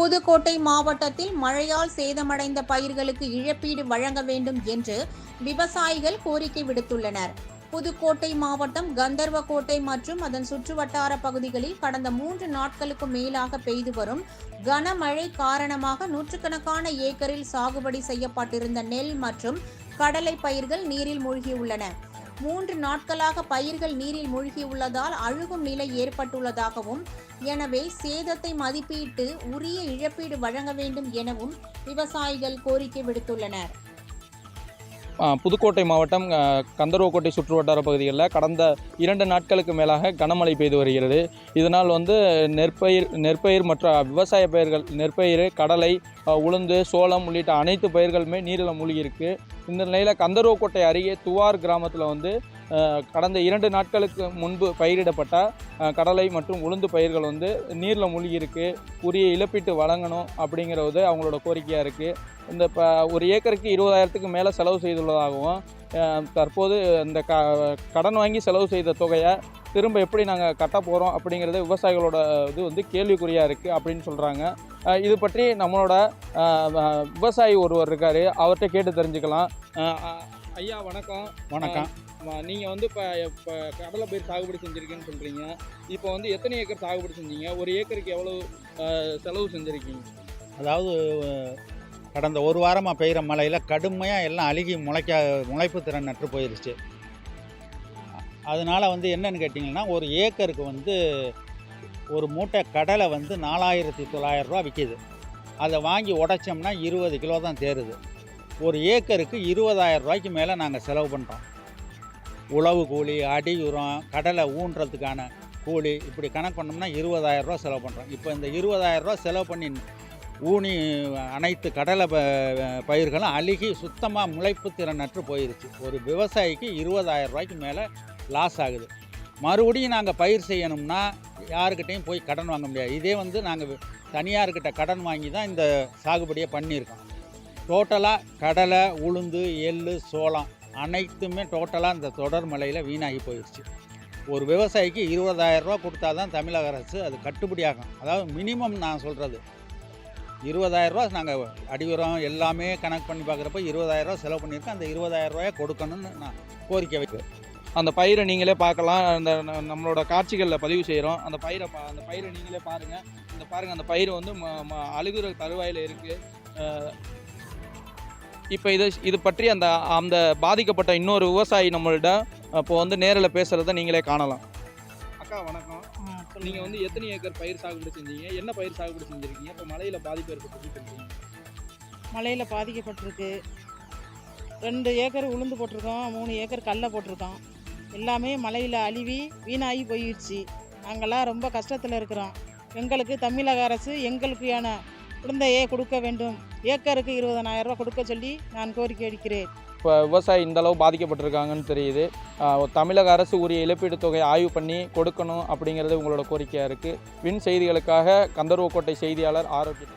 புதுக்கோட்டை மாவட்டத்தில் மழையால் சேதமடைந்த பயிர்களுக்கு இழப்பீடு வழங்க வேண்டும் என்று விவசாயிகள் கோரிக்கை விடுத்துள்ளனர். புதுக்கோட்டை மாவட்டம் கந்தர்வக்கோட்டை மற்றும் அதன் சுற்றுவட்டார பகுதிகளில் கடந்த மூன்று நாட்களுக்கு மேலாக பெய்து வரும் கனமழை காரணமாக நூற்றுக்கணக்கான ஏக்கரில் சாகுபடி செய்யப்பட்டிருந்த நெல் மற்றும் கடலை பயிர்கள் நீரில் மூழ்கியுள்ளன. மூன்று நாட்களாக பயிர்கள் நீரில் மூழ்கியுள்ளதால் அழுகும் நிலை ஏற்பட்டுள்ளதாகவும் எனவே சேதத்தை மதிப்பீட்டு உரிய இழப்பீடு வழங்க வேண்டும் எனவும் விவசாயிகள் கோரிக்கை விடுத்துள்ளனர். புதுக்கோட்டை மாவட்டம் கந்தர்வக்கோட்டை சுற்று சுற்றுவட்டார பகுதிகளில் கடந்த இரண்டு நாட்களுக்கு மேலாக கனமழை பெய்து வருகிறது. இதனால் வந்து நெற்பயிர் நெற்பயிர் மற்ற விவசாய பயிர்கள் நெற்பயிர் கடலை உளுந்து சோளம் உள்ளிட்ட அனைத்து பயிர்களுமே நீரில் மூழ்கியிருக்கு. இந்த நிலையில் கந்தரோக்கோட்டை அருகே துவார் கிராமத்தில் வந்து கடந்த இரண்டு நாட்களுக்கு முன்பு பயிரிடப்பட்ட கடலை மற்றும் உளுந்து பயிர்கள் வந்து நீரில் மூழ்கியிருக்கு உரிய இழப்பீட்டு வழங்கணும் அப்படிங்கிறது அவங்களோட கோரிக்கையாக இருக்குது இந்த ப ஒரு ஏக்கருக்கு இருபதாயிரத்துக்கு மேலே செலவு செய்துள்ளதாகவும் தற்போது இந்த க கடன் வாங்கி செலவு செய்த தொகையை திரும்ப எப்படி நாங்கள் கட்ட போகிறோம் அப்படிங்கிறது விவசாயிகளோட இது வந்து கேள்விக்குறியாக இருக்குது அப்படின்னு சொல்கிறாங்க இது பற்றி நம்மளோட விவசாயி ஒருவர் இருக்கார். அவர்கிட்ட கேட்டு தெரிஞ்சுக்கலாம். ஐயா வணக்கம். வணக்கம். நீங்கள் வந்து இப்போ இப்போ கடலை பயிர் சாகுபடி செஞ்சுருக்கீங்கன்னு சொல்கிறீங்க இப்போ வந்து எத்தனை ஏக்கர் சாகுபடி செஞ்சீங்க? ஒரு ஏக்கருக்கு எவ்வளோ செலவு செஞ்சுருக்கீங்க? அதாவது கடந்த ஒரு வாரமாக பெய்கிற மழையில் கடுமையாக எல்லாம் அழுகி முளைக்க முளைப்பு திறன் நட்டு போயிருச்சு. அதனால் வந்து என்னென்னு கேட்டிங்கன்னா ஒரு ஏக்கருக்கு வந்து ஒரு மூட்டை கடலை வந்து நாலாயிரத்தி தொள்ளாயிரரூவா விற்கிது அதை வாங்கி உடைச்சோம்னா இருபது கிலோ தான் தேருது. ஒரு ஏக்கருக்கு இருபதாயிரம் ரூபாய்க்கு மேலே நாங்கள் செலவு பண்ணுறோம் உழவு கூலி அடி உரம் கடலை ஊன்றதுக்கான கூலி இப்படி கணக்கு பண்ணோம்னா இருபதாயிரம் ரூபா செலவு பண்ணுறோம் இப்போ இந்த இருபதாயிரரூபா செலவு பண்ணி ஊனி அனைத்து கடலை ப- பயிர்களும் அழுகி சுத்தமாக முளைப்பு திறன் அற்று போயிருச்சு. ஒரு விவசாயிக்கு இருபதாயிரம் ரூபாய்க்கு மேலே லாஸ் ஆகுது. மறுபடியும் நாங்கள் பயிர் செய்யணும்னா யாருக்கிட்டையும் போய் கடன் வாங்க முடியாது. இதே வந்து நாங்கள் தனியார்கிட்ட கடன் வாங்கி தான் இந்த சாகுபடியை பண்ணியிருக்கோம். டோட்டலாக கடலை உளுந்து எள்ளு சோளம் அனைத்துமே டோட்டலாக இந்த தொடர் மலையில் வீணாகி போயிடுச்சு ஒரு விவசாயிக்கு இருபதாயிரம் ரூபா கொடுத்தா தான் தமிழக அரசு அது கட்டுப்படியாகும் அதாவது மினிமம் நான் சொல்கிறது இருபதாயிரரூவா நாங்கள் அடிவரம் எல்லாமே கணக்கு பண்ணி பார்க்குறப்ப இருபதாயிரரூவா செலவு பண்ணியிருக்கோம். அந்த இருபதாயிரம் கொடுக்கணும்னு நான் கோரிக்கை வைக்கிறேன். அந்த பயிரை நீங்களே பார்க்கலாம். அந்த நம்மளோட காட்சிகளில் பதிவு செய்கிறோம் அந்த பயிரை பா அந்த பயிரை நீங்களே பாருங்கள் இந்த பாருங்கள் அந்த பயிர் வந்து ம ம அழுகுற தருவாயில் இருக்குது இப்போ இது இது பற்றி அந்த அந்த பாதிக்கப்பட்ட இன்னொரு விவசாயி நம்மள்ட்ட இப்போ வந்து நேரில் பேசுகிறத நீங்களே காணலாம். அக்கா வணக்கம். நீங்கள் வந்து எத்தனை ஏக்கர் பயிர் சாகுபடி செஞ்சீங்க? என்ன பயிர் சாகுபடி செஞ்சுருக்கீங்க? இப்போ மழையில் பாதிப்பு ஏற்பட்டு மழையில் பாதிக்கப்பட்டிருக்கு. ரெண்டு ஏக்கர் உளுந்து போட்டிருக்கோம் மூணு ஏக்கர் கடலை போட்டிருக்கோம். எல்லாமே மழையில் அழுவி வீணாகி போயிடுச்சு. நாங்கள்லாம் ரொம்ப கஷ்டத்தில் இருக்கிறோம். எங்களுக்கு தமிழக அரசு எங்களுக்கான குழந்தையே கொடுக்க வேண்டும். ஏக்கருக்கு இருபதனாயிரம் ரூபாய் கொடுக்க சொல்லி நான் கோரிக்கை அளிக்கிறேன் இப்போ விவசாயி இந்தளவு பாதிக்கப்பட்டிருக்காங்கன்னு தெரியுது. தமிழக அரசு உரிய இழப்பீட்டுத் தொகை ஆய்வு பண்ணி கொடுக்கணும் அப்படிங்கிறது உங்களோட கோரிக்கையாக இருக்குது வின் செய்திகளுக்காக கந்தர்வக்கோட்டை செய்தியாளர் ஆரோக்கியம்